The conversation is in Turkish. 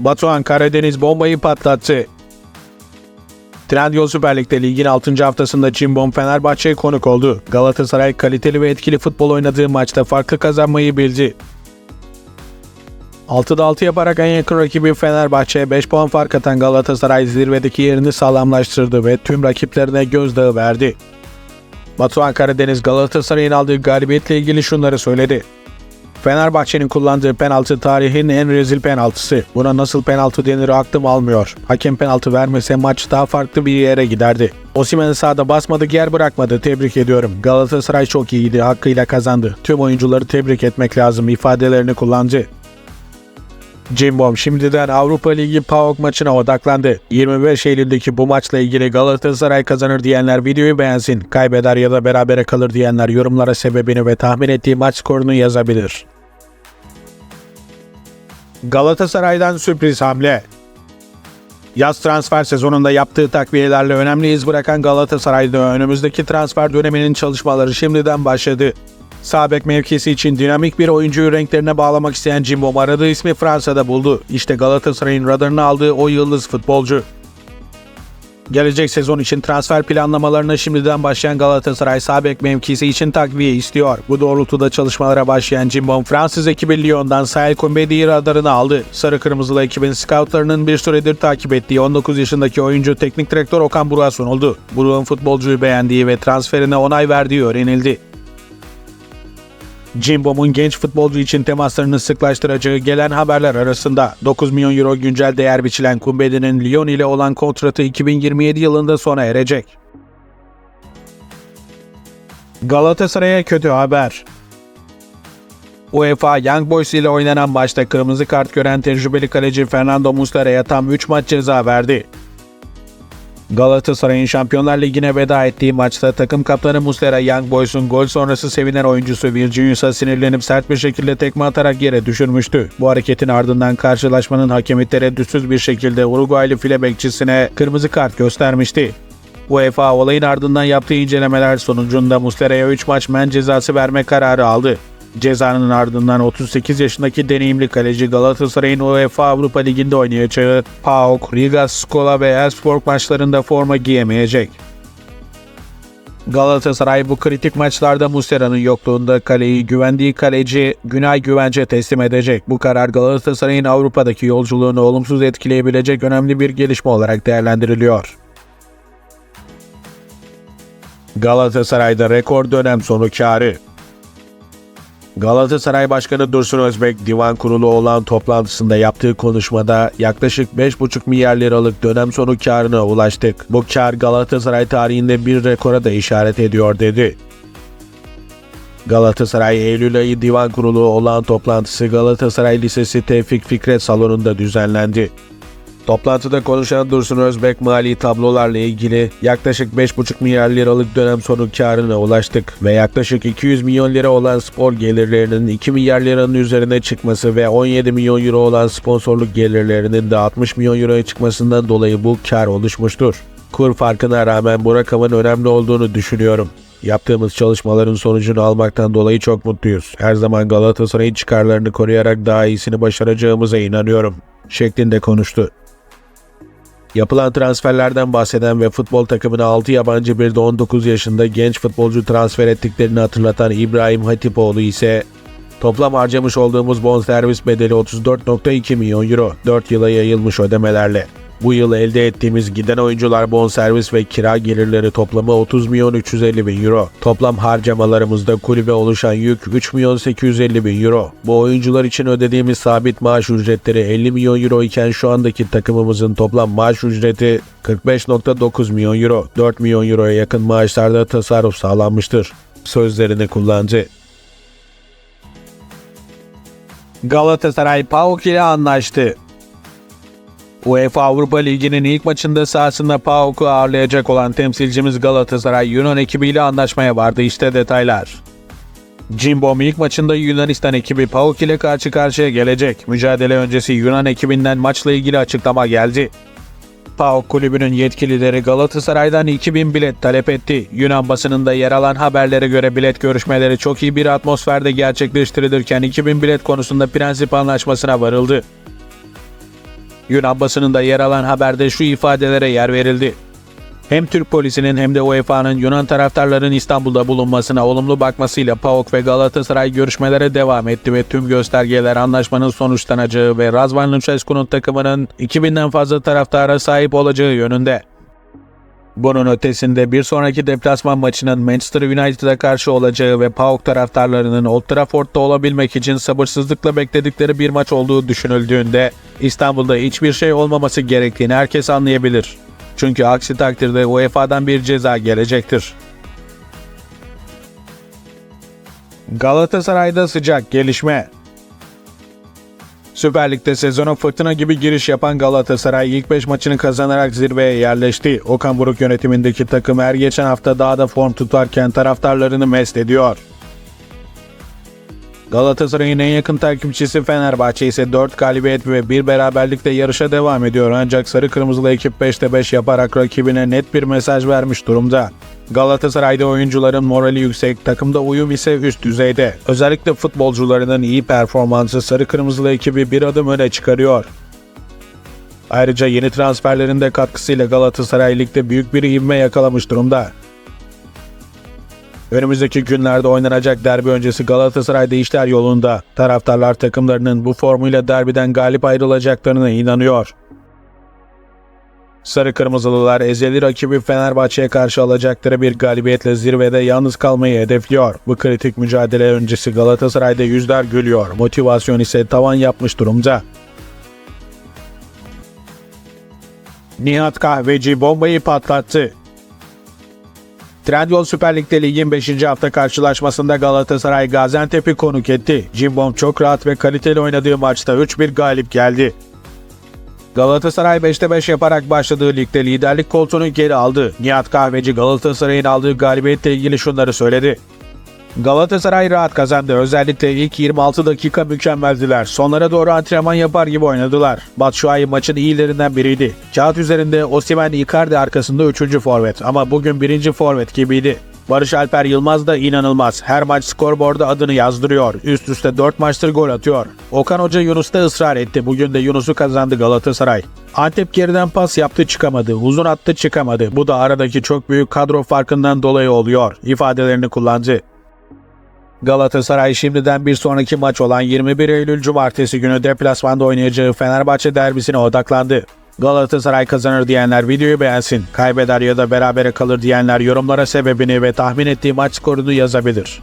Batuhan Karadeniz bombayı patlattı. Trendyol Süper Lig'de ligin 6. haftasında Cimbom Fenerbahçe'ye konuk oldu. Galatasaray kaliteli ve etkili futbol oynadığı maçta farklı kazanmayı bildi. 6'da 6 yaparak en yakın rakibi Fenerbahçe'ye 5 puan fark atan Galatasaray zirvedeki yerini sağlamlaştırdı ve tüm rakiplerine gözdağı verdi. Batuhan Karadeniz Galatasaray'ın aldığı galibiyetle ilgili şunları söyledi. Fenerbahçe'nin kullandığı penaltı tarihin en rezil penaltısı. Buna nasıl penaltı denir aklım almıyor. Hakem penaltı vermese maç daha farklı bir yere giderdi. Osimhen sahada basmadı yer bırakmadı. Tebrik ediyorum. Galatasaray çok iyiydi. Hakkıyla kazandı. Tüm oyuncuları tebrik etmek lazım ifadelerini kullandı. Cimbom şimdiden Avrupa Ligi PAOK maçına odaklandı. 25 Eylül'deki bu maçla ilgili Galatasaray kazanır diyenler videoyu beğensin. Kaybeder ya da berabere kalır diyenler yorumlara sebebini ve tahmin ettiği maç skorunu yazabilir. Galatasaray'dan sürpriz hamle. Yaz transfer sezonunda yaptığı takviyelerle önemli iz bırakan Galatasaray'da önümüzdeki transfer döneminin çalışmaları şimdiden başladı. Sağ mevkisi için dinamik bir oyuncuyu renklerine bağlamak isteyen Cimbom aradığı ismi Fransa'da buldu. İşte Galatasaray'ın radarını aldığı o yıldız futbolcu. Gelecek sezon için transfer planlamalarına şimdiden başlayan Galatasaray sağ mevkisi için takviye istiyor. Bu doğrultuda çalışmalara başlayan Cimbom Fransız ekibi Lyon'dan Sahel Kombedi'yi radarına aldı. Sarı Kırmızılı ekibin scoutlarının bir süredir takip ettiği 19 yaşındaki oyuncu teknik direktör Okan Buruk'a sunuldu. Buruk'un futbolcuyu beğendiği ve transferine onay verdiği öğrenildi. Cimbom'un genç futbolcu için temaslarını sıklaştıracağı gelen haberler arasında 9 milyon euro güncel değer biçilen Kumbedi'nin Lyon ile olan kontratı 2027 yılında sona erecek. Galatasaray'a kötü haber. UEFA Young Boys ile oynanan maçta kırmızı kart gören tecrübeli kaleci Fernando Muslera'ya tam 3 maç ceza verdi. Galatasaray'ın Şampiyonlar Ligi'ne veda ettiği maçta takım kaptanı Muslera Young Boys'un gol sonrası sevinen oyuncusu Virginius'a sinirlenip sert bir şekilde tekme atarak yere düşürmüştü. Bu hareketin ardından karşılaşmanın hakemi tereddütsüz bir şekilde Uruguaylı file bekçisine kırmızı kart göstermişti. UEFA olayın ardından yaptığı incelemeler sonucunda Muslera'ya 3 maç men cezası verme kararı aldı. Cezanın ardından 38 yaşındaki deneyimli kaleci Galatasaray'ın UEFA Avrupa Ligi'nde oynayacağı PAOK, Riga Skola ve Elfsborg maçlarında forma giyemeyecek. Galatasaray bu kritik maçlarda Muslera'nın yokluğunda kaleyi güvendiği kaleci Günay Güvence teslim edecek. Bu karar Galatasaray'ın Avrupa'daki yolculuğunu olumsuz etkileyebilecek önemli bir gelişme olarak değerlendiriliyor. Galatasaray'da rekor dönem sonu karı. Galatasaray Başkanı Dursun Özbek divan kurulu olan toplantısında yaptığı konuşmada yaklaşık 5,5 milyar liralık dönem sonu karına ulaştık. Bu kar Galatasaray tarihinde bir rekora da işaret ediyor dedi. Galatasaray Eylül ayı divan kurulu olan toplantısı Galatasaray Lisesi Tevfik Fikret Salonu'nda düzenlendi. Toplantıda konuşan Dursun Özbek mali tablolarla ilgili yaklaşık 5,5 milyar liralık dönem sonu karına ulaştık ve yaklaşık 200 milyon lira olan spor gelirlerinin 2 milyar liranın üzerine çıkması ve 17 milyon euro olan sponsorluk gelirlerinin de 60 milyon euroya çıkmasından dolayı bu kar oluşmuştur. Kur farkına rağmen bu rakamın önemli olduğunu düşünüyorum. Yaptığımız çalışmaların sonucunu almaktan dolayı çok mutluyuz. Her zaman Galatasaray'ın çıkarlarını koruyarak daha iyisini başaracağımıza inanıyorum. şeklinde konuştu. Yapılan transferlerden bahseden ve futbol takımına 6 yabancı bir de 19 yaşında genç futbolcu transfer ettiklerini hatırlatan İbrahim Hatipoğlu ise toplam harcamış olduğumuz bonservis bedeli 34.2 milyon euro 4 yıla yayılmış ödemelerle. Bu yıl elde ettiğimiz giden oyuncular bonservis ve kira gelirleri toplamı 30 milyon 350 bin euro. Toplam harcamalarımızda kulübe oluşan yük 3 milyon 850 bin euro. Bu oyuncular için ödediğimiz sabit maaş ücretleri 50 milyon euro iken şu andaki takımımızın toplam maaş ücreti 45.9 milyon euro. 4 milyon euroya yakın maaşlarda tasarruf sağlanmıştır. Sözlerini kullandı. Galatasaray PAOK ile anlaştı. UEFA Avrupa Ligi'nin ilk maçında sahasında PAOK'u ağırlayacak olan temsilcimiz Galatasaray Yunan ekibiyle anlaşmaya vardı. İşte detaylar. Cimbom ilk maçında Yunanistan ekibi PAOK ile karşı karşıya gelecek. Mücadele öncesi Yunan ekibinden maçla ilgili açıklama geldi. PAOK kulübünün yetkilileri Galatasaray'dan 2000 bilet talep etti. Yunan basınında yer alan haberlere göre bilet görüşmeleri çok iyi bir atmosferde gerçekleştirilirken 2000 bilet konusunda prensip anlaşmasına varıldı. Yunan basınında yer alan haberde şu ifadelere yer verildi. Hem Türk polisinin hem de UEFA'nın Yunan taraftarların İstanbul'da bulunmasına olumlu bakmasıyla PAOK ve Galatasaray görüşmelere devam etti ve tüm göstergeler anlaşmanın sonuçlanacağı ve Razvan Lucescu'nun takımının 2000'den fazla taraftara sahip olacağı yönünde. Bunun ötesinde bir sonraki deplasman maçının Manchester United'a karşı olacağı ve PAOK taraftarlarının Old Trafford'da olabilmek için sabırsızlıkla bekledikleri bir maç olduğu düşünüldüğünde İstanbul'da hiçbir şey olmaması gerektiğini herkes anlayabilir. Çünkü aksi takdirde UEFA'dan bir ceza gelecektir. Galatasaray'da sıcak gelişme. Süper Lig'de sezona fırtına gibi giriş yapan Galatasaray ilk 5 maçını kazanarak zirveye yerleşti. Okan Buruk yönetimindeki takım her geçen hafta daha da form tutarken taraftarlarını mest ediyor. Galatasaray'ın en yakın takipçisi Fenerbahçe ise 4 galibiyet ve bir beraberlikle yarışa devam ediyor ancak sarı kırmızılı ekip 5'te 5 yaparak rakibine net bir mesaj vermiş durumda. Galatasaray'da oyuncuların morali yüksek, takımda uyum ise üst düzeyde. Özellikle futbolcularının iyi performansı sarı kırmızılı ekibi bir adım öne çıkarıyor. Ayrıca yeni transferlerin de katkısıyla Galatasaray Lig'de büyük bir ivme yakalamış durumda. Önümüzdeki günlerde oynanacak derbi öncesi Galatasaray'da işler yolunda. Taraftarlar takımlarının bu formuyla derbiden galip ayrılacaklarına inanıyor. Sarı Kırmızılılar ezeli rakibi Fenerbahçe'ye karşı alacakları bir galibiyetle zirvede yalnız kalmayı hedefliyor. Bu kritik mücadele öncesi Galatasaray'da yüzler gülüyor. Motivasyon ise tavan yapmış durumda. Nihat Kahveci bombayı patlattı. Trendyol Süper Lig'de ligin 5. hafta karşılaşmasında Galatasaray Gaziantep'i konuk etti. Cimbom çok rahat ve kaliteli oynadığı maçta 3-1 galip geldi. Galatasaray 5'te 5 yaparak başladığı ligde liderlik koltuğunu geri aldı. Nihat Kahveci Galatasaray'ın aldığı galibiyetle ilgili şunları söyledi. Galatasaray rahat kazandı. Özellikle ilk 26 dakika mükemmeldiler. Sonlara doğru antrenman yapar gibi oynadılar. Batshuayi maçın iyilerinden biriydi. Kağıt üzerinde Osimhen Icardi arkasında 3. forvet ama bugün 1. forvet gibiydi. Barış Alper Yılmaz da inanılmaz. Her maç skorboarda adını yazdırıyor. Üst üste 4 maçtır gol atıyor. Okan Hoca Yunus'ta ısrar etti. Bugün de Yunus'u kazandı Galatasaray. Antep geriden pas yaptı çıkamadı. Uzun attı çıkamadı. Bu da aradaki çok büyük kadro farkından dolayı oluyor. ifadelerini kullandı. Galatasaray şimdiden bir sonraki maç olan 21 Eylül Cumartesi günü deplasmanda oynayacağı Fenerbahçe derbisine odaklandı. Galatasaray kazanır diyenler videoyu beğensin. Kaybeder ya da berabere kalır diyenler yorumlara sebebini ve tahmin ettiği maç skorunu yazabilir.